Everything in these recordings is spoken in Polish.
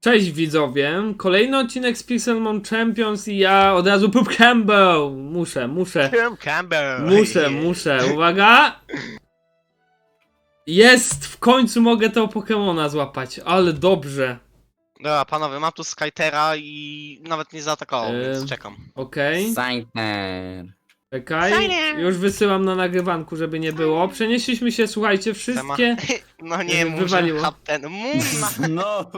Cześć widzowie, kolejny odcinek z Pixelmon Champions i ja od razu Pup Campbell. Muszę, muszę, Tim Campbell. muszę, muszę, uwaga. Jest, w końcu mogę tego Pokemona złapać, ale dobrze. Dobra, panowie, mam tu Skytera i nawet nie zaatakował, więc czekam. Okej, Saintner. Czekaj, Fajnie. już wysyłam na nagrywanku, żeby nie było. Przenieśliśmy się, słuchajcie, wszystkie No nie, Wy- muszę wywaliło. Muna. No,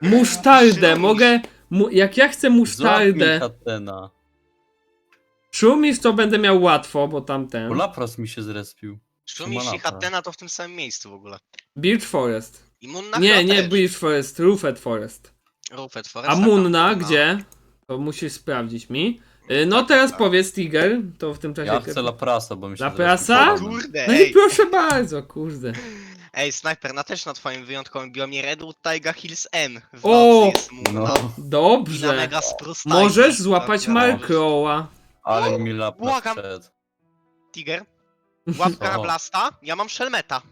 musztardę, Szumisz. mogę, mu, jak ja chcę musztardę, Hatena. szumisz to będę miał łatwo, bo tamten. Bo Lapras mi się zrespił. Szumisz i. Hatena to w tym samym miejscu w ogóle. Beach Forest. I Munna Nie, chyba nie też. Beach Forest, Roofed Forest. Rufet Forest. A tak, Munna no. gdzie? To musisz sprawdzić mi. Y, No teraz tak. powiedz Tiger, to w tym czasie. Ja chcę Laprasa, bo mi się Laprasa? zrespił. Kurde, No i ej, proszę bardzo, kurde. ej, Sniper, na też na twoim wyjątkowym biomie Redwood Taiga Hills N. W O! nocy jest Munna. No, I na Dobrze. Mega Możesz Tiger. złapać Tak, Markroa. ale mi Lapras Błagam. wszedł. Tiger. Łapka O. Blasta, ja mam Shelmeta.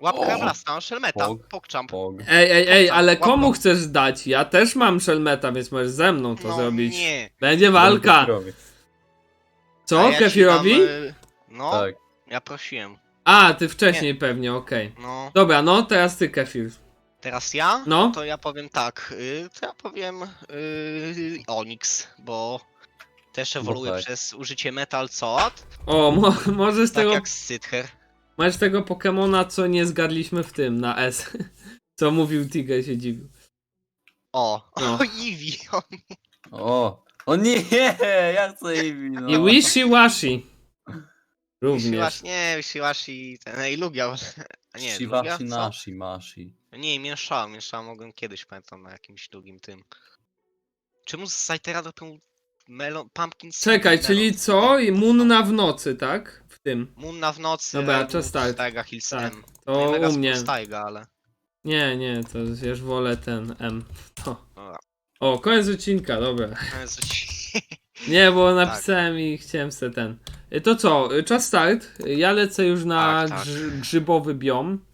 Łapka. Blasta, mam Shelmeta. Pog. Pokczam. Pog. Ej, ej, ej, ale Łapką. komu chcesz dać? Ja też mam Shelmeta, więc możesz ze mną to No zrobić. nie. Będzie walka. Kefirowi. A Co, ja ci Kefirowi? dam, y, No, Tak. ja prosiłem. A, ty wcześniej pewnie, okej. No, Dobra, no teraz ty, Kefir. teraz ja? No. To ja powiem tak. Y, to ja powiem y, Onyx, bo też ewoluuje tak. przez użycie Metal Sword, O, mo możesz tak tego jak Scyther. Masz tego Pokemona, co nie zgadliśmy w tym, na S. Co mówił Tiger, się dziwił. O, No. o Eevee. O, O! O nie! Ja chcę Eevee, no. I Wishy Washi. Również. Wishiwashi, nie, Wishiwashi, ten, ej, Lugia. A nie, Lugia, Shivashi co? nashi, mashi. Nie, mieszałem, mieszałem, mogłem kiedyś, pamiętam, na jakimś długim tym. Czemu z Scythera robią melon, pumpkin seed Czekaj, melon? czyli co? I Munna w nocy, tak? W tym. Munna w nocy, Dobra, czas start. Taiga Hills Tak. M. To u mnie. Spruce Taiga, ale... Nie, nie, to już wolę ten M. To. Dobra. O, koniec odcinka, dobra. Coś- Nie, bo Tak. napisałem i chciałem se ten. Y, To co, y, czas start. Y, Ja lecę już na Tak, tak. grz grzybowy biom.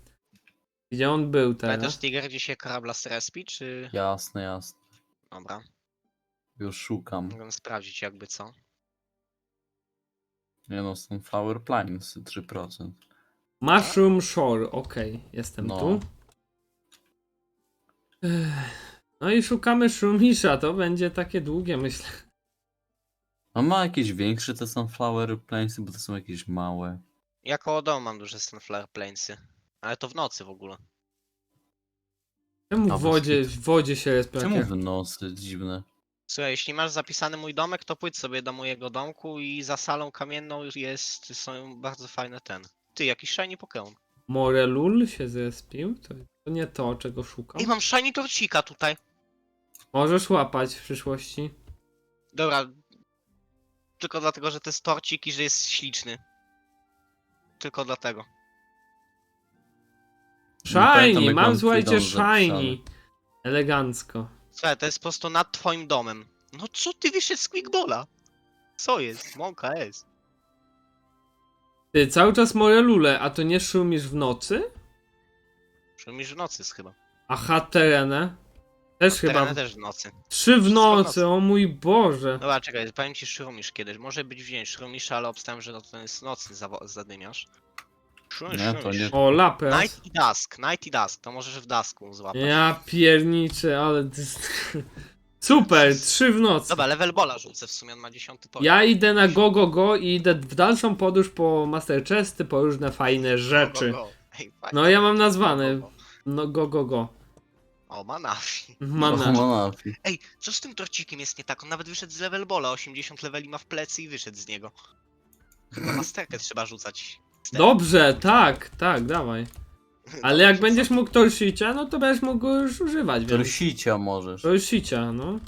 Gdzie on był teraz? Tiger, gdzie się Karabla respi, czy... Jasne, jasne. Dobra, Już szukam. mogę sprawdzić jakby co. Nie no, Sunflower Plains 3%. Mushroom Shore, okej, jestem No. tu. Ech, No i szukamy Shumisha, to będzie takie długie, myślę. A ma jakieś większe te Sunflower Plainsy, bo to są jakieś małe. Ja koło domu mam duże Sunflower Plainsy. Ale to w nocy w ogóle. Czemu w wodzie, w wodzie się jest Czemu w nocy? Dziwne. Słuchaj, jeśli masz zapisany mój domek, to pójdź sobie do mojego domku i za salą kamienną jest, są bardzo fajne ten. Ty, jakiś shiny Pokémon. Morelul się zespił? To, to nie to, czego szukam. I mam shiny torcika tutaj. Możesz łapać w przyszłości. Dobra. Tylko dlatego, że to jest torcik i że jest śliczny. Tylko dlatego. Pamiętam, Shiny, jak mam mam słuchajcie freedom zapisany. shiny. Elegancko. Słuchaj, to jest po prostu nad twoim domem. No co ty wyszedł z Quickbola? Co jest? Mąka jest. Ty, cały czas Morelule, a to nie szumisz w nocy? Przynajmniej w nocy jest chyba. Aha, terenę. Też chyba. Tereny też w nocy. Trzy w Wszystko w nocy, nocy. o mój Boże. Dobra, czekaj, powiem ci Szrumisz kiedyś. Może być wziąć Szrumisza, ale obstałem, że no to jest nocny zawo- zadymiarz. Szrumisz, Nie, to Szrumisz. nie- O, Lapras. Night i Dusk, Night i Dusk, to możesz w Dusku złapać. Ja pierniczę, ale... ty- Super, trzy w nocy. Dobra, level bola rzucę w sumie, on ma 10 poziom. Ja idę na go, go, go i idę w dalszą podróż po Master Chesty, po różne fajne rzeczy. Go, go, go. Ej, fajnie. No ja mam nazwane. Go, go, go. No go, go, go. O, Manafi. Mana. Manafi. Ej, co z tym torcikiem jest nie tak? On nawet wyszedł z level bola, 80 leveli ma w plecy i wyszedł z niego. Chyba masterkę trzeba rzucać. Dobrze, tak, tak, dawaj. Ale jak będziesz mógł Torsicia, no to będziesz mógł go już używać, więc... Torsicia możesz. Torsicia, no.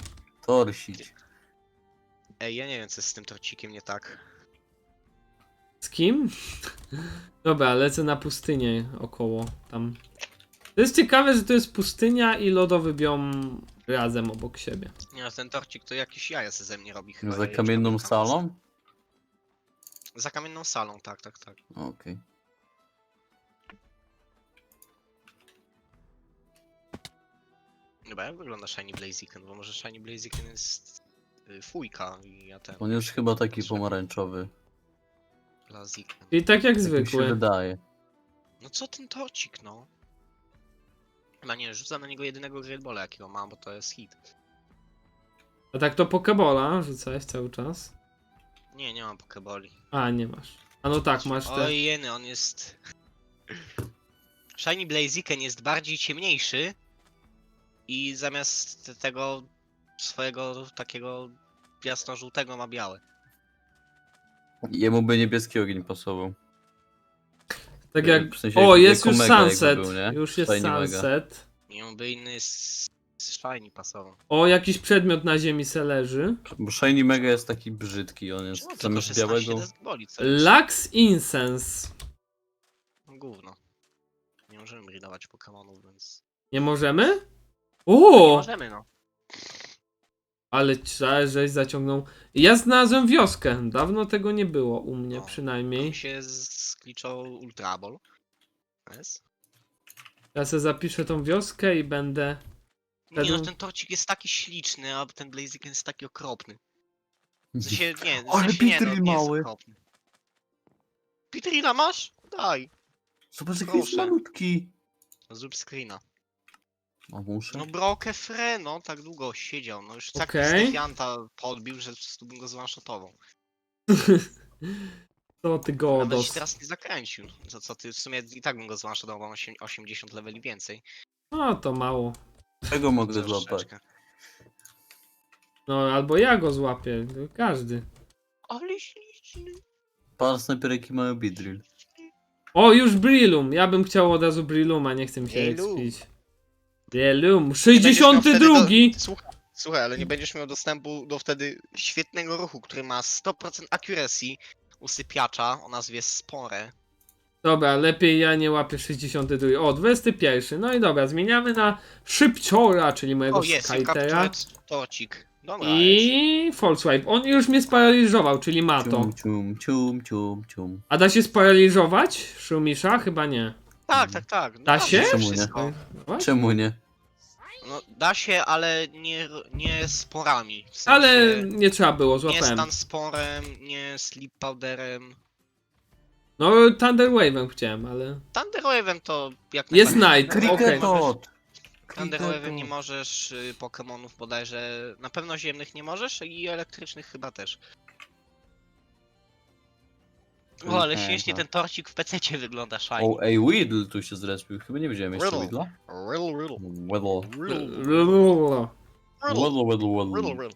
Torsić. Ej, ja nie wiem co jest z tym torcikiem nie tak. Z kim? Dobra, lecę na pustynię około tam. To jest ciekawe, że to jest pustynia i lodowy biom razem obok siebie. Nie no, ten torcik to jakiś jaja se ze mnie robi chyba. Za ja już kamienną salą? Za kamienną salą, tak, tak, tak. Okej. Dobra, jak wygląda Shiny Blaziken? Bo może Shiny Blaziken jest y, fujka i ja ten On jest chyba taki pomarańczowy. Blaziken. I tak jak Tak mi się zwykły. wydaje. No co ten tocik, no? Chyba nie, rzucam na niego jedynego Great Balla jakiego mam, bo to jest hit. A tak to Pokebola rzucałeś cały czas? Nie, nie mam Pokeboli. A, nie masz. A no tak, masz te. Oj, jeny, on jest... Shiny Blaziken jest bardziej ciemniejszy i zamiast tego swojego takiego jasno-żółtego ma białe. Jemu by niebieski ogień pasował. Tak jak. w sensie O, jako jest już mega jakby sunset. był, nie? Już jest Shiny mega. sunset. On by inny Shiny pasował. O, jakiś przedmiot na ziemi se leży. Bo Shiny Mega jest taki brzydki, on jest Czemu tylko zamiast 16 białego. boli, co jest? Lux Incense. Gówno. Nie możemy breedować Pokemonów, więc... Nie możemy? Nie O! możemy, no. Ale cza- żeś zaciągnął. Ja znalazłem wioskę. Dawno tego nie było u mnie O, przynajmniej. Mi się skliczał Ultra Ball. Jest? Ja sobie zapiszę tą wioskę i będę. Nie no, ten torcik jest taki śliczny, a ten Blaziken jest taki okropny. W sensie, nie, w Ale sensie nie, no, Petril nie jest mały. okropny. Petrila masz? Daj. Zobacz jaki jest Proszę. malutki. Zrób screena. A muszę? No Broke Fre, no tak długo siedział, no już tak Okej. Stefianta podbił, że po prostu bym go zwanshotował. Co ty Nawet godos? się teraz nie zakręcił. Co, co ty, w sumie i tak bym go zwanshotował, bo mam osiem- 80 leveli więcej. No to mało. Czego mogę złapać? troszeczkę. No albo ja go złapię. Każdy. Ale śliczny. Pan snajperki mają bidrill. O, już Brillum. Ja bym chciał od razu Brilluma, nie chcę mi się Brillum. expić. Brillum. Nie będziesz miał 62. wtedy Do... Słuchaj, słuchaj, ale nie będziesz miał dostępu do wtedy świetnego ruchu, który ma 100% accuracy usypiacza o nazwie Spore. Dobra, lepiej ja nie łapię 62. O, 21. No i dobra, zmieniamy na Szybciora, czyli mojego O, jest, Skytera. Tocik. Dobra, jest. I False Swipe. On już mnie sparaliżował, czyli ma to. Cium, cium, cium, cium, cium. A da się sparaliżować Szumisza? Chyba nie. Tak, tak, tak. No Da się? Czemu nie? wszystko. Właśnie. Czemu nie? No, da się, ale nie, nie sporami. W sensie Ale nie trzeba było, nie złapałem. stan sporem, nie sleep powderem. No, Thunder Wave'em chciałem, ale... Thunder Wave'em to jak Jest najbardziej. Night, okej. Kriketot! Thunder Wave'em nie możesz y, Pokemonów bodajże. Na pewno ziemnych nie możesz i elektrycznych chyba też. O, ale Okej, śmiesznie no. ten torcik w PC wygląda. O, ej, Weedle tu się zrespił. Chyba nie widziałem jeszcze Riddle. Weedla. Riddle, riddle. Weddle. Riddle, riddle, Weddle, weddle, riddle, riddle.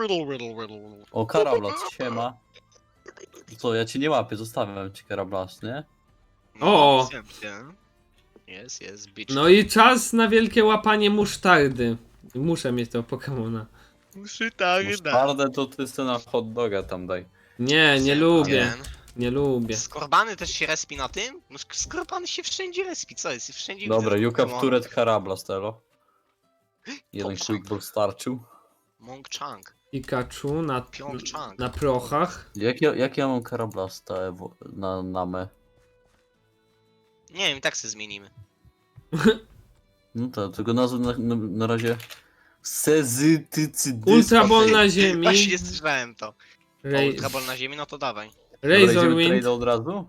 Riddle, riddle, riddle. O, Karablas, siema. Co, ja cię nie łapię, zostawiam ci Karablas, nie? O! wiem. Jest, jest, bitch. No i czas na wielkie łapanie musztardy. Muszę mieć tego Pokemona. Muszy tak, Musztardę to ty sobie na hot doga tam daj. Nie, nie lubię. Nie lubię. Skorbany też się respi na tym? No sk- Skorbany się wszędzie respi, co jest? Wszędzie Dobra, widzę you captured Karablas, telo. Jeden quick ball starczył. Monk Chang, Pikachu na, na prochach. Jak ja, jak ja mam Karablasta ewo- na namę? Nie wiem, i tak sobie zmienimy. No to, tylko nazwę na, na, na razie... Sezytycydys. Ultra Ball na ziemi. Właśnie słyszałem to. O, Ray, Ultraball na ziemi, no to dawaj. Razor Wind. od razu?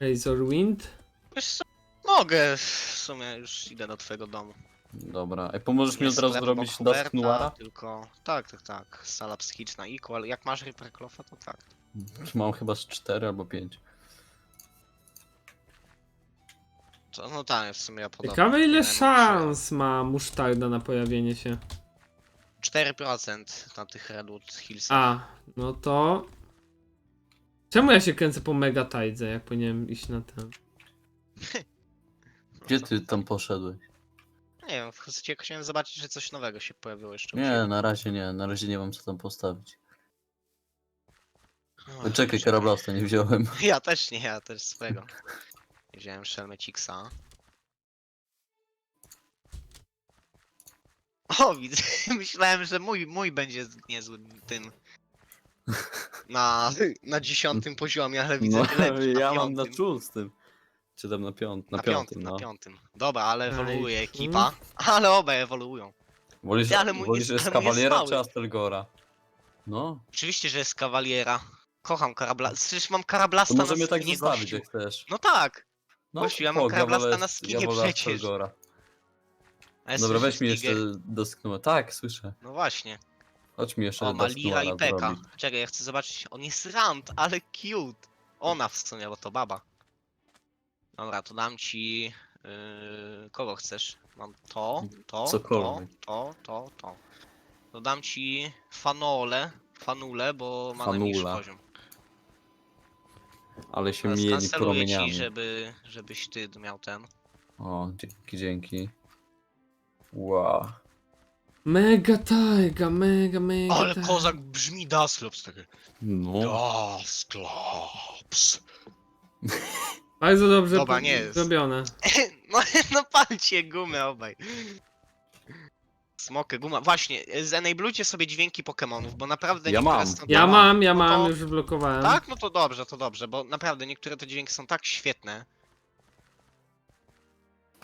Razor Wind. Wiesz co? Mogę, w sumie już idę do twojego domu. Dobra, Ej, pomożesz mi od razu sklep zrobić obok Dusk Huberta, Noira? Tylko, tak, tak, tak. Sala psychiczna equal. Jak masz Reaper Cloffa, to tak. Mam chyba z 4 albo 5. To, no tak, w sumie ja podobnie. Ciekawe ile miałem szans ma musztarda na pojawienie się. 4% na tych Redwood Hillsach. A, no to... Czemu ja się kręcę po Mega Tajdze, jak powinienem iść na ten? Gdzie ty tam poszedłeś? Nie wiem, w chciałem zobaczyć, że coś nowego się pojawiło jeszcze. Nie, na razie nie, na razie nie mam co tam postawić. Oj, Czekaj, Boże. Karablasta nie wziąłem. Ja też nie, ja też swego. Wziąłem Shelmecixa. O, widzę. Myślałem, że mój, mój będzie z- niezłym tym. Na, na dziesiątym poziomie, ale widzę, No, że lepszy ja mam na piątym. szóstym. Czy tam na, piąt, na, Na piątym, piątym, no. na piątym. Dobra, ale ewoluuje Aj, ekipa. Ale obaj ewoluują. Wolisz, Ty, ale mój wolisz jest- jest ale mój jest kawaliera mały. czy Astelgora? No, Oczywiście, że jest kawaliera. Kocham karabla. Przecież mam to karablasta na możemy tak skinie, zostawić gościu. jak chcesz. No tak. No, gościu, ja mam spoko, Karablasta wolę- na skinie ja wolę przecież. Astelgora. A ja Dobra, słyszę weź mi jeszcze dosknąłem. Tak, słyszę. No właśnie. Chodź mi jeszcze O, ma Lira i Peka. Czekaj, ja chcę zobaczyć. On jest rant, ale cute. Ona w sumie, bo to baba. Dobra, to dam ci. Yy, kogo chcesz? Mam to, to, to, Cokolwiek. to, to, to. To dam ci fanole, fanule, bo ma najmniejszy Fanula. poziom. Ale się Ale mieli Skanceluję promieniami. ci, żeby, żebyś ty miał ten. O, dzięki, dzięki. Wow. Mega taiga, mega, mega Ale taiga. kozak brzmi Daslops takie. No, Daslops. Bardzo dobrze Dobra, nie jest. zrobione. No, no palcie gumę obaj. Smokę, guma. Właśnie, zenablujcie sobie dźwięki Pokemonów, bo naprawdę Ja niektóre mam. są Ja mam, ja no mam, to- już blokowałem. Tak? No to dobrze, to dobrze, bo naprawdę niektóre te dźwięki są tak świetne.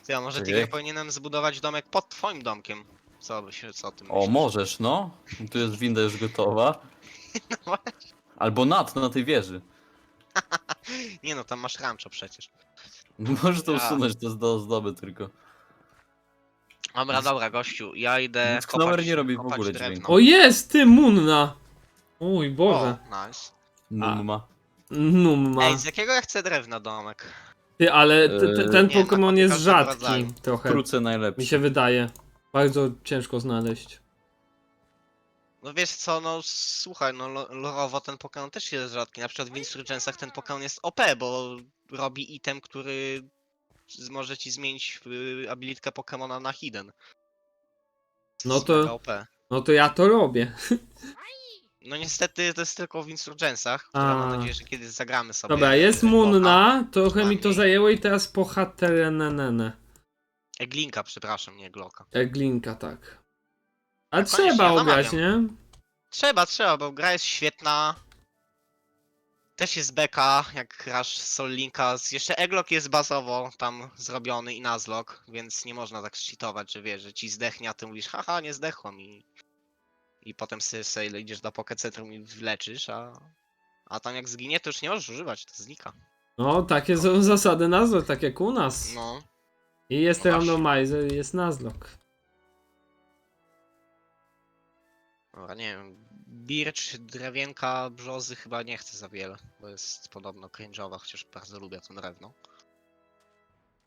Ty, a może Czekaj. Tiger powinienem zbudować domek pod twoim domkiem? Co by się, co o tym o, myślisz? możesz, no. Tu jest winda już gotowa. No właśnie. Albo nad, na tej wieży. Nie no, tam masz rancho przecież. Możesz to usunąć, to jest do ozdoby tylko. Dobra, dobra, gościu, ja idę Knower kopać, nie robi w kopać ogóle drewno. dźwięku. O jest, ty, Munna! Mój Boże. O, nice. Numma. Numma. Ej, z jakiego ja chcę drewna domek? Ty, ale t- t- ten Nie, Pokémon jest każdego rzadki rodzaju. trochę. Wkrótce Mi najlepszy. się wydaje. Bardzo ciężko znaleźć. No wiesz co, no słuchaj, no lo- lorowo ten Pokémon też jest rzadki. Na przykład w Insurgencach ten Pokémon jest OP, bo robi item, który z- może ci zmienić y, abilitkę Pokémona na Hidden. No jest to- mega OP. No to ja to robię. No niestety to jest tylko w Insurgencach, które mam A. nadzieję, że kiedyś zagramy sobie. Dobra, jest Munna, trochę mi to zajęło i teraz po HTRNN. Eglinka, przepraszam, nie Glocka. Eglinka, tak. A koniecznie, trzeba ja ograć, nie? Trzeba, trzeba, bo gra jest świetna. Też jest beka, jak grasz Sol Linka. Jeszcze Eglok jest bazowo tam zrobiony i Nuzlocke, więc nie można tak cheatować, że wiesz, że ci zdechnie, a ty mówisz, haha, nie zdechłam i... I potem sobie, sobie idziesz do Pokecentrum i wleczysz, a... A tam jak zginie, to już nie możesz używać, to znika. No, takie są zasady nazwy, tak jak u nas. No. I jest No randomizer, jest Nuzlocke. Dobra, nie wiem. Birch, drewienka, brzozy chyba nie chcę za wiele, bo jest podobno cringe'owa, chociaż bardzo lubię to drewno.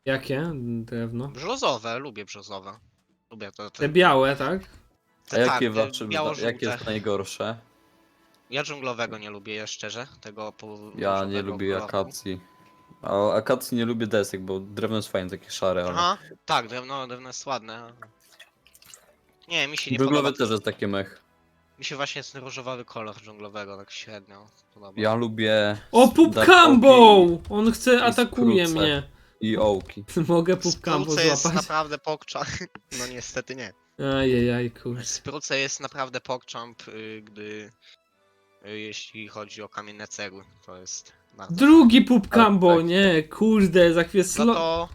Jakie? Drewno. Brzozowe, lubię brzozowe. Lubię to. Te Te, białe, tak? A te, jakie tak, te biało-żółte. jakie jest najgorsze? Ja dżunglowego nie lubię ja szczerze, tego po Ja nie lubię koloru. akacji. A akacji nie lubię desek, bo drewno jest fajne, takie szare, ale... Aha, tak, drewno, drewno jest ładne. Nie, mi się nie Dżunglowy podoba. też jest takie mech. Mi się właśnie ten różowy kolor dżunglowego tak średnio podoba. Ja lubię... O, Pup Dark Cambo! Oaki On chce, atakuje skrócę. mnie. I ołki. Mogę Pup Cambo Spruce jest złapać? naprawdę pokczamp. No niestety nie. Ajajaj, kurde. Spruce jest naprawdę pokczamp, y, gdy y, jeśli chodzi o kamienne cegły. To jest bardzo Drugi Pup Cambo, tak. nie, kurde, za chwilę No slo... to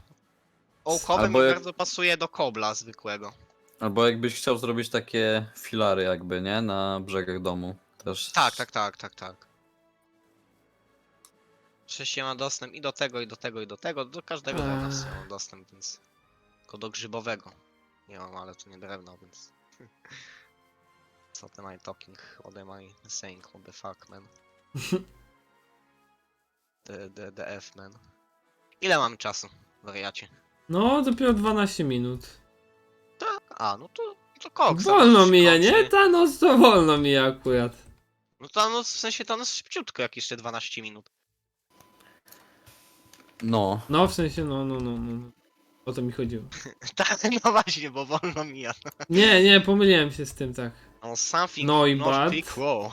ołkowe Albo mi jak- bardzo pasuje do kobla zwykłego. Albo jakbyś chciał zrobić takie filary jakby, nie? Na brzegach domu. Też... Tak, tak, tak, tak, tak. Przecież ma dostęp i do tego, i do tego, i do tego. Do każdego drewna w sumie mam dostęp, więc... Tylko do grzybowego. Nie mam, ale to nie drewno, więc... Co ty my talking? What am I saying? What the fuck, man? The, the, the F, man. Ile mam czasu, wariacie? No, dopiero 12 minut. Tak, a, no to, to koks. Wolno zaraz mija, skończy. nie? Ta noc to wolno mija akurat. No to no, w sensie to no szybciutko, jak jeszcze 12 minut. No. No, w sensie, no, no, no, no. O to mi chodziło. Tak, no właśnie, bo wolno mija. Nie, nie, pomyliłem się z tym, tak. No, something No i not bad. cool.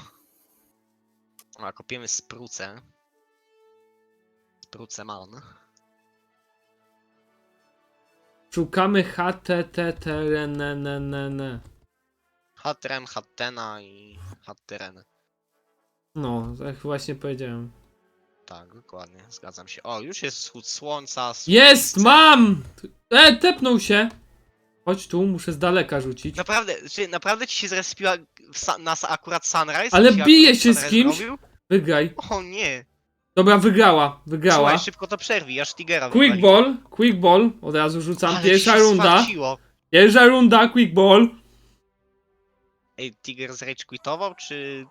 A, kopiemy sprucę. Sprucę man. Szukamy HTTTRNNN. Hatrem, hattena i hattyren. No, tak właśnie powiedziałem. Tak, dokładnie, zgadzam się. O, już jest wschód słońca. Jest, słońce. mam! E, tepnął się! Chodź tu, muszę z daleka rzucić. Naprawdę, czy naprawdę ci się zrespiła w sa- nas akurat Sunrise? Ale bije się z Sunrise kimś? zrobił? Wygraj. O nie. Dobra, wygrała, wygrała. Słuchaj, szybko to przerwij, aż Tigera Quick wywali. ball, quick ball. Od razu rzucam. Ale Pierwsza się runda. swarciło. Pierwsza runda, quick ball. Ej, Tiger z rage quitował, czy...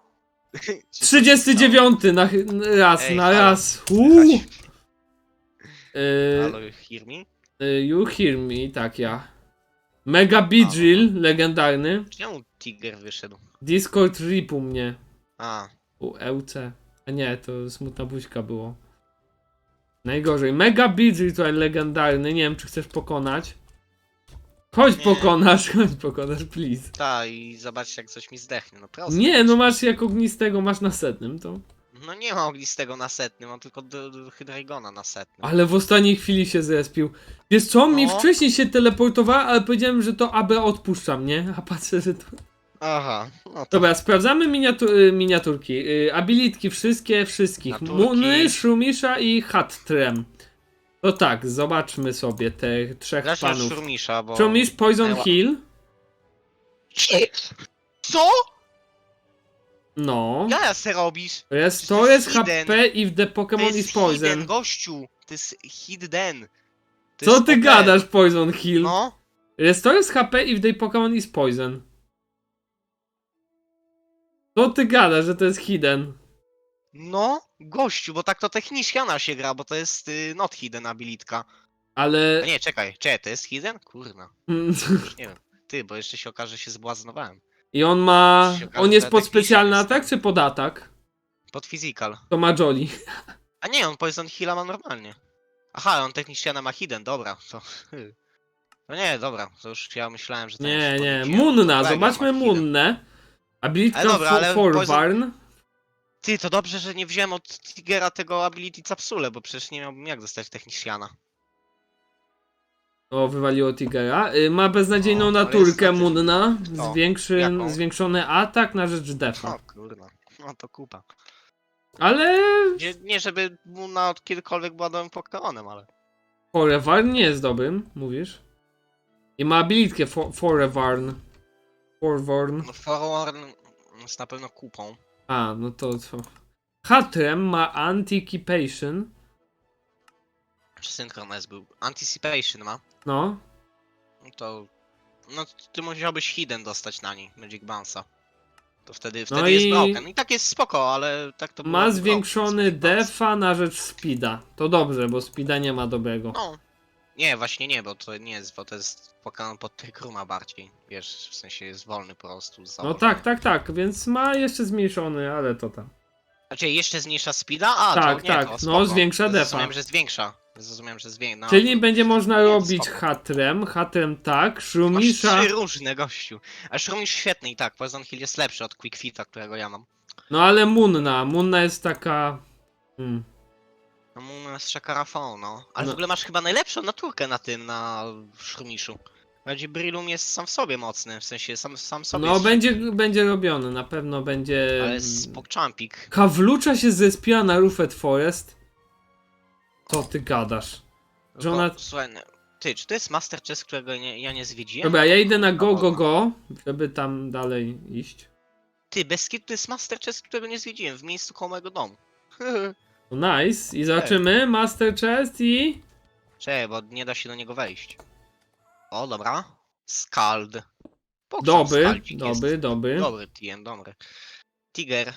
czy coś się 39 na chy- raz, Ej, na halo. raz. stało? Uuu. Chodź. Y, Halo, hear me? y, you hear me, tak ja. Mega Beedrill, legendarny. Czemu Tiger wyszedł? Discord rip u mnie. A, U LC. A nie, to smutna buźka było. Najgorzej. Mega Beedrill tutaj legendarny. Nie wiem, czy chcesz pokonać. Chodź Nie. pokonasz, chodź pokonasz, please. ta i zobaczcie jak coś mi zdechnie, no prosto. Nie, no masz jak ognistego, masz na setnym, to... No nie ma ognistego na setnym, mam tylko do, do Hydragona na setnym. Ale w ostatniej chwili się zespił. Wiesz co, mi No. wcześniej się teleportowała, ale powiedziałem, że to AB odpuszczam, nie? A patrzę, że to... Aha, no to Dobra, sprawdzamy miniatu y, miniaturki. Y, abilitki wszystkie, wszystkich. Naturki. Muny, Szumisza i Hattrem. To tak, zobaczmy sobie te trzech zacznę od panów. Szurmisza, bo... Szumisz, Poison Ała. Hill. Co? No. Jaja se robisz? To jest, to to jest jest. HP if the To Pokémon jest is Poison. hidden, gościu! To jest hidden. To Co jest ty OP. gadasz, Poison Hill? No, Restore HP if the Pokémon is Poison. Co ty gadasz, że to jest hidden? no, gościu, bo tak to techniczna się gra, bo to jest y, not hidden abilitka. Ale... A nie, czekaj, czekaj, to jest hidden? Kurna, już nie wiem. Ty, bo jeszcze się okaże, że się zbłaznowałem. I on ma... Się okaże, On jest że pod specjalny jest. atak, czy pod atak? Pod physical. To ma Jolly. A nie, on Poison Heal'a ma normalnie. Aha, on technicznie ma hidden, dobra, to... No nie, dobra, to już ja myślałem, że to Nie, nie. Munna, to zobaczmy ma hidden. Munnę. Abilitka Ale dobra, for, ale Forwarn. Ty, to dobrze, że nie wziąłem od Tigera tego ability capsule, bo przecież nie miałbym jak dostać techniciana. O, wywaliło Tigera. Y, Ma beznadziejną O, ale naturkę jest- Munna. Zwiększy, jaką? zwiększony atak na rzecz defa. O kurna, no to kupa. Ale Nie, nie żeby Muna od kiedykolwiek była dobrym Pokemonem, ale... Forewarn nie jest dobrym, mówisz? I ma abilitkę for, Forewarn. Forwarn. No Forwarn jest na pewno kupą. A, no to co? Hatrem ma Anticipation. Synchronize był? Anticipation ma. No. No to... No ty musiałbyś hidden dostać na niej, Magic Bounce'a. To wtedy, wtedy No jest i- broken. I tak jest spoko, ale tak to Ma byłoby zwiększony Magic Bounce. defa na rzecz speeda. To dobrze, bo speeda nie ma dobrego. No. Nie, właśnie nie, bo to nie jest, bo to jest Pokémon pod Tygruma bardziej. Wiesz, w sensie jest wolny po prostu. z No założenia. tak, tak, tak, więc ma jeszcze zmniejszony, ale to tam. Znaczy jeszcze zmniejsza speeda? A, Tak, to nie, tak, to no, spoko. zwiększa defa. Zrozumiałem, że zwiększa. Zrozumiałem, że zwiększa. No, Czyli będzie można nie, robić spoko. hatrem, hatrem tak, Masz szrumisza. trzy różne, gościu. A Shroom świetny i tak, Poison Hill jest lepszy od Quick Fita, którego ja mam. No ale Munna, Munna jest taka... Hmm. No mu jest szakarafon, no. Ale No. w ogóle masz chyba najlepszą naturkę na tym, na Shrumiszu. Bardziej Brillum jest sam w sobie mocny, w sensie sam, sam sobie No jest będzie, będzie robiony, na pewno będzie... Ale jest Pogchampik. Kawlucza się zespiła na Rufet Forest. Co ty gadasz? Że ona- Bo, Słuchaj, no, ty, czy to jest Master Chess, którego nie, ja nie zwiedziłem? Dobra, ja idę na go, go, go, żeby tam dalej iść. Ty, bez kitu to jest Master Chess, którego nie zwiedziłem, w miejscu koło mojego domu. No nice. I zobaczymy Master Chest i... Czekaj, bo nie da się do niego wejść. O, dobra. Skald. Pogrzeb Doby, skaldzik jest. doby, doby. Dobry TM, dobry. Tiger,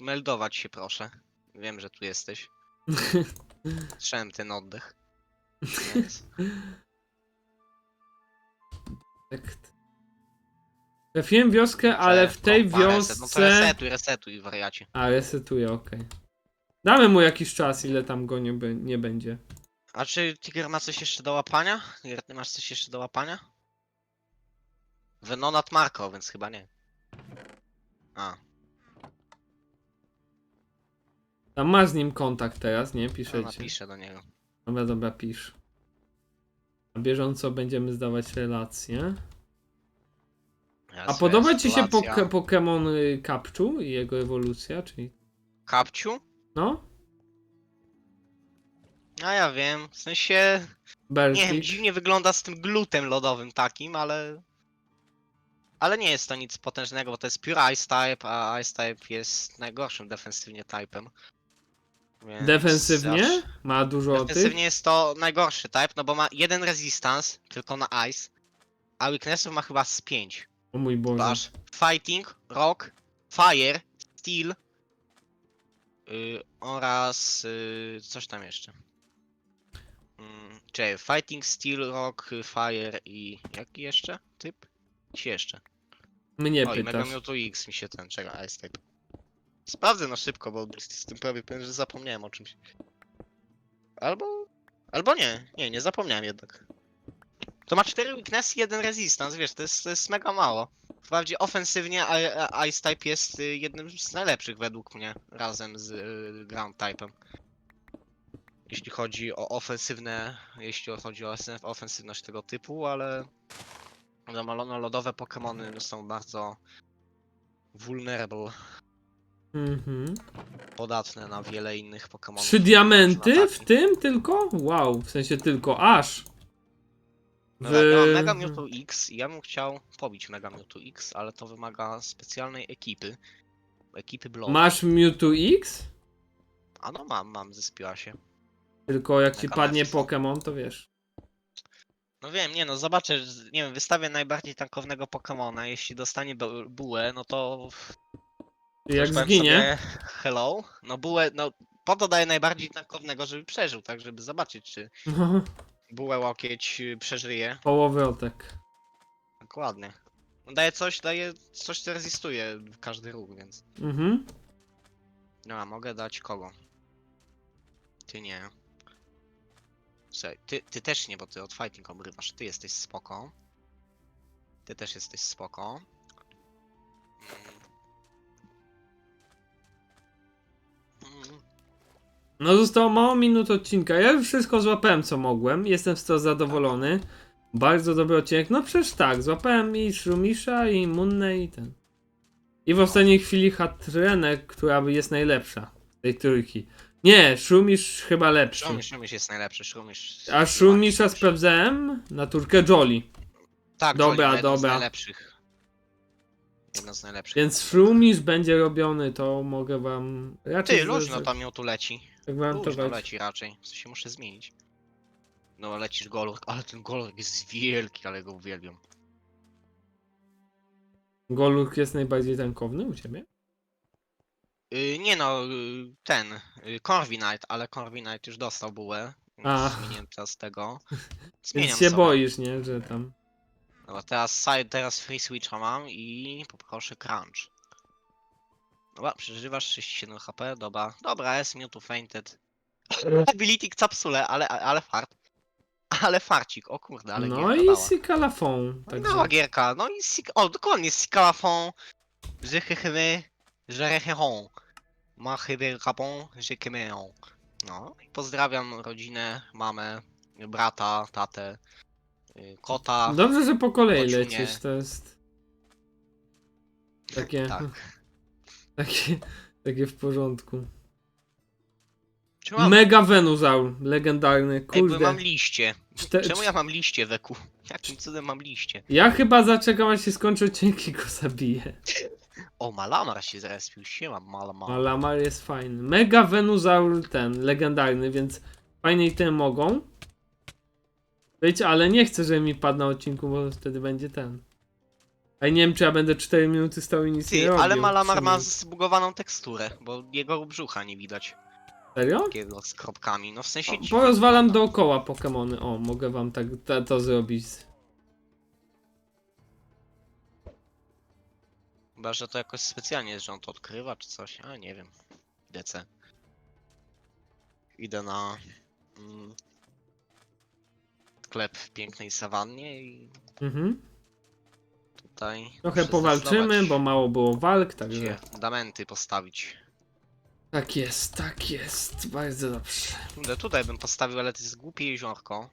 meldować się proszę. Wiem, że tu jesteś. Słyszałem ten oddech. Więc... Trafiłem wioskę, ale w tej reset. No to wiosce... resetuj, resetuj, wariacie. A, resetuję, okej. Damy mu jakiś czas, ile tam go nie, nie będzie. A czy Tiger ma coś jeszcze do łapania? Tiger, ty masz coś jeszcze do łapania? Venonat Marko, więc chyba nie. A, Tam masz z nim kontakt teraz, nie? no, Piszecie. napiszę do niego. Dobra, dobra, pisz. Na bieżąco będziemy zdawać relacje. A podoba ci się sytuacja. poke Pokémon y, Kapczu i jego ewolucja, czyli... Kapciu? No? A ja wiem, w sensie... Nie wiem, dziwnie wygląda z tym glutem lodowym takim, ale... Ale nie jest to nic potężnego, bo to jest pure Ice type, a Ice type jest najgorszym defensywnie typem. Więc Defensywnie? Ma dużo tych? Defensywnie jest to najgorszy type, no bo ma jeden resistance, tylko na Ice, a weaknessów ma chyba z 5. O mój Boże. Masz Fighting, Rock, Fire, Steel yy, oraz yy, coś tam jeszcze. Mm, Czekaj, Fighting, Steel, Rock, Fire i jaki jeszcze typ? Gdzie jeszcze? Mnie Oj, Mega pytasz. Mewtwo X mi się ten, czeka, Ice type. Sprawdzę na szybko, bo z tym prawie pewien, że zapomniałem o czymś. Albo... Albo nie, nie, nie zapomniałem jednak. To ma 4 weakness i 1 resistance, wiesz, to jest, to jest mega mało. Wprawdzie ofensywnie Ice Type jest y, jednym z najlepszych według mnie, razem z y, Ground Type'em. Jeśli chodzi o ofensywne, jeśli chodzi o ofen- ofensywność tego typu, ale no, lodowe Pokémony są bardzo vulnerable, Mhm. podatne na wiele innych Pokémonów. Trzy diamenty w tym tylko? Wow, w sensie tylko aż. No tak, ja mam Mega Mewtwo X i ja bym chciał pobić Mega Mewtwo X, ale to wymaga specjalnej ekipy. Ekipy Blow. Masz Mewtwo X? A no mam, mam, zespiła się. Tylko jak ci Mega padnie Mewtwo. Pokémon, to wiesz. No wiem, nie no, zobaczę, nie wiem, wystawię najbardziej tankownego Pokemona, jeśli dostanie bu- bułę, no to... Jak powiem zginie, Sobie, hello? No bułę, no po to daję najbardziej tankownego, żeby przeżył, tak, żeby zobaczyć, czy no, bułę łokieć y, przeżyje. połowrotek. Dokładnie. No daje coś, daje coś, co rezystuje w każdy ruch, więc... Mhm. No, a mogę dać kogo? Ty nie. Słuchaj, ty, ty też nie, bo ty od fighting obrywasz. Ty jesteś spoko. Ty też jesteś spoko. Mm. Mm, No zostało mało minut odcinka. Ja już wszystko złapałem co mogłem. Jestem z tego zadowolony. Bardzo dobry odcinek. No przecież tak, złapałem i Szumisza, i Munnę, i ten. I w ostatniej chwili Hatrenę, która jest najlepsza z tej trójki. Nie, Szumisz chyba lepszy. Szumisz, Szumisz jest najlepszy, Szumisz. A Szumisza sprawdzałem na turkę Jolly. Tak, Dobra, Jolly, dobra. z najlepszych. Jedno z najlepszych. Więc Szumisz będzie robiony, to mogę wam raczej Ty, luźno zre- tam ją tu leci. Zagwarantować. Luźno leci raczej. Co się muszę zmienić. No lecisz golurk, ale ten golurk jest wielki, ale go uwielbiam. Golurk jest najbardziej tankowny u ciebie? Yy, nie no, yy, ten, yy, Corviknight, ale Corviknight już dostał bułę. więc A. Zmieniłem teraz tego. Zmieniam Więc się sobie. boisz, nie, że tam. Dobra, teraz side, teraz free switcha mam i poproszę crunch. Dobra, przeżywasz 67 HP, dobra. Dobra, jest Mewtwo fainted. Ability capsule, ale, ale fart. Ale farcik, o kurde, ale no gierka i dała. Sykalafon. Dała Także gierka, no i sik... O, dokładnie, Sikalafon, że chychymy, że rechechon. Ma chyby że kymeją. No i pozdrawiam rodzinę, mamę, brata, tatę, y, kota. Dobrze, że po kolei lecisz, to jest. Takie. Tak. Takie, takie w porządku. Czy mam, Mega Venusaur, legendarny, Ej, bo kurde. mam liście. Czte- Czemu ja mam liście weku? Jakim cudem mam liście? Ja chyba zaczekam aż się skończy odcinek i go zabiję. O, Malamar się zrespił, siema Malamar. Malamar jest fajny. Mega Venusaur ten, legendarny, więc fajnie i ten mogą. Być, ale nie chcę, żeby mi padł na odcinku, bo wtedy będzie ten. A nie wiem, czy ja będę 4 minuty stał i nic nie Ty, robił. ale Malamar ma zbugowaną teksturę, bo jego brzucha nie widać. Serio? Takiego z kropkami, no w sensie... O, dziwnie Porozwalam wygląda. dookoła Pokemony. O, mogę wam tak to, to zrobić. Chyba, że to jakoś specjalnie jest, że on to odkrywa, czy coś, a nie wiem. DC. Idę na mm, sklep w pięknej sawannie i Mhm. Tutaj Trochę muszę powalczymy, zdecydować, bo mało było walk, gdzie także. fundamenty postawić. Tak jest, tak jest. Bardzo dobrze. Kurde, tutaj bym postawił, ale to jest głupie jeziorko.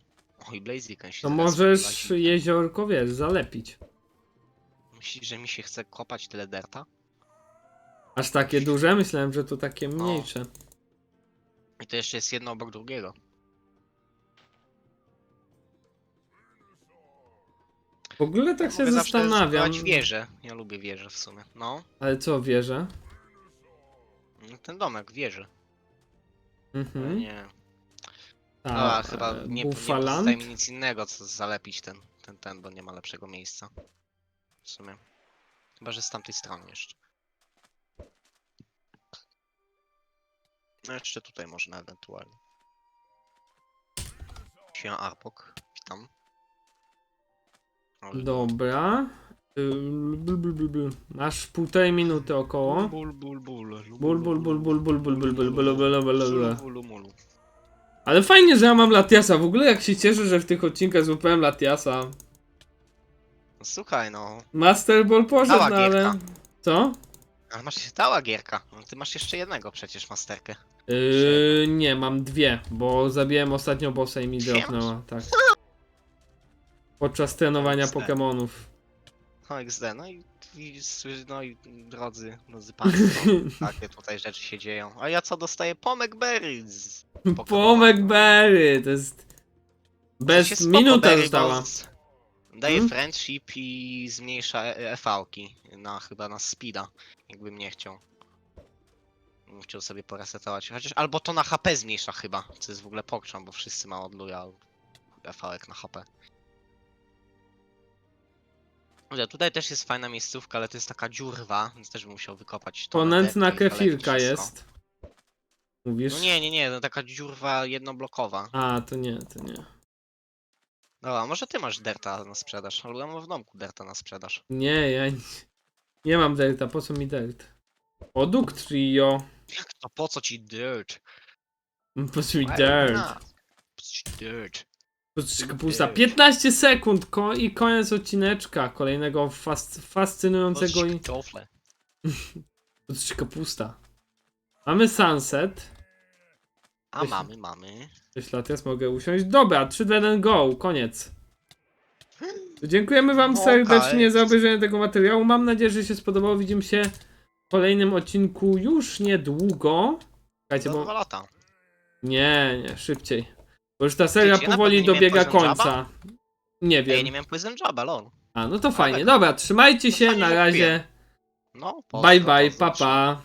Oj, Blaziken się To zaraz możesz wylazi. jeziorko, wiesz, zalepić. Myślisz, że mi się chce kopać tyle derta? Aż takie duże? Myślałem, że to takie No. mniejsze. I to jeszcze jest jedno obok drugiego. W ogóle tak się Mogę zawsze zastanawiam. zbudować wieżę. Ja lubię wieżę w sumie. No, Ale co, wierzę? no, ten domek, wieży. Mhm. Nie. A, A, chyba e, nie, nie Buffaland? pozostaje mi nic innego, co zalepić ten, ten, ten, bo nie ma lepszego miejsca. W sumie. Chyba, że z tamtej strony jeszcze. No jeszcze tutaj można ewentualnie. Się Arpok, witam. Dobra. Y, bul, bul, bul, bul. Masz półtorej minuty około. Ból, ból, ból. Ból, ból, ból, ból, ból, ból, ból, ból, ból, ból, ból, ból. Mulu, mulu. Ale fajnie, że ja mam Latiasa. W ogóle jak się cieszę, że w tych odcinkach złapałem Latiasa. No Słuchaj no, Master Ball poszedł, Mała no ale... gierka. Co? ale masz się dała gierka. No, ty masz jeszcze jednego przecież masterkę. Yy, nie, mam dwie, bo zabiłem ostatnio bossa i mi dropnęła, tak. Podczas trenowania Jasne. Pokemonów. No XD, no i, i no i drodzy, drodzy państwo, takie tutaj rzeczy się dzieją. A ja co dostaję? Pomek Berry z Pokemona. Pomek Berry, to jest... Bez spoko minuta Berry, została. bo z- Daje Hmm? friendship i zmniejsza EV-ki na chyba na speeda, jakbym nie chciał. Bym Chciał sobie poresetować, chociaż albo to na HP zmniejsza chyba, co jest w ogóle pokrzą, bo wszyscy ma odluja EV-ek na HP. Ale tutaj też jest fajna miejscówka, ale to jest taka dziurwa, więc też bym musiał wykopać to na Ponętna i kefirka wszystko. jest. Mówisz? No nie, nie, nie, no taka dziurwa jednoblokowa. A, to nie, to nie. Dobra, może ty masz derta na sprzedaż, albo ja mam w domku derta na sprzedaż. Nie, ja nie, nie mam delta, po co mi delt? Produkt Trio. Jak to, po co ci dirt? Po co mi Why dirt? not? Po co ci dirt? Pusta kapusta. 15 sekund ko i koniec odcineczka. Kolejnego fas Po co fascynującego i... kapusta. Mamy sunset. A mamy, mamy. Cześć Latias, mogę usiąść. Dobra, 3, 2, 1, go. Koniec. Dziękujemy wam serdecznie za obejrzenie tego materiału. Mam nadzieję, że się spodobało. Widzimy się w kolejnym odcinku już niedługo. Czekajcie, Za dwa bo... lata. Nie, nie, szybciej. Bo już ta seria Wiecie, ja na powoli pewno nie dobiega miałem Poison końca. Nie Ej, wiem. nie miałem Poison Jaba, lol. A, no to fajnie. Dobra, trzymajcie się, fajnie, na że razie. No, Bye pozdro, bye, pozdro. pa pa.